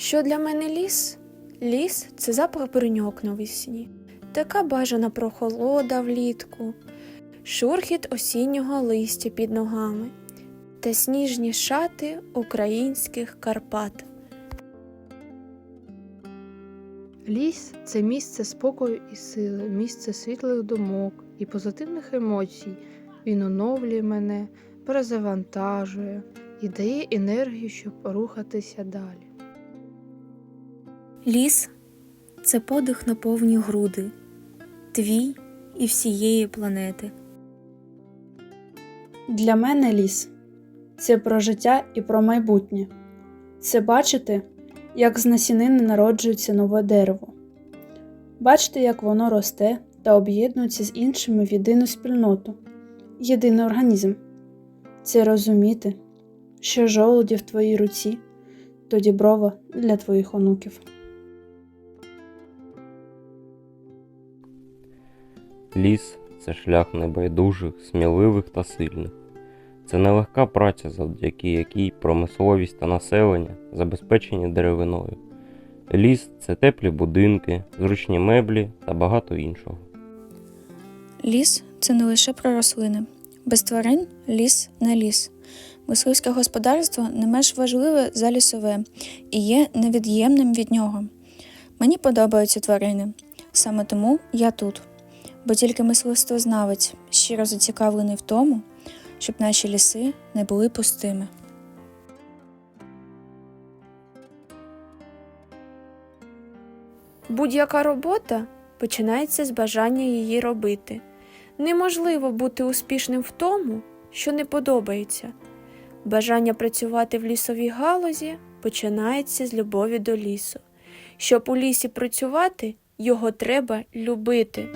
Що для мене ліс? Ліс це запах бриньок навесні, така бажана прохолода влітку, шурхіт осіннього листя під ногами та сніжні шати українських Карпат. Ліс це місце спокою і сили, місце світлих думок і позитивних емоцій. Він оновлює мене, перезавантажує і дає енергію, щоб рухатися далі. Ліс це подих на повні груди, твій і всієї планети. Для мене ліс це про життя і про майбутнє. Це бачити, як з насінини народжується нове дерево. Бачити, як воно росте та об'єднується з іншими в єдину спільноту, єдиний організм. Це розуміти, що жолуді в твоїй руці то діброва для твоїх онуків. Ліс це шлях небайдужих, сміливих та сильних. Це нелегка праця, завдяки якій промисловість та населення забезпечені деревиною. Ліс це теплі будинки, зручні меблі та багато іншого. Ліс це не лише про рослини. Без тварин ліс не ліс. Мисливське господарство не менш важливе за лісове і є невід'ємним від нього. Мені подобаються тварини. Саме тому я тут. Бо тільки мисливствознавець щиро зацікавлений в тому, щоб наші ліси не були пустими. Будь-яка робота починається з бажання її робити. Неможливо бути успішним в тому, що не подобається. Бажання працювати в лісовій галузі починається з любові до лісу. Щоб у лісі працювати, його треба любити.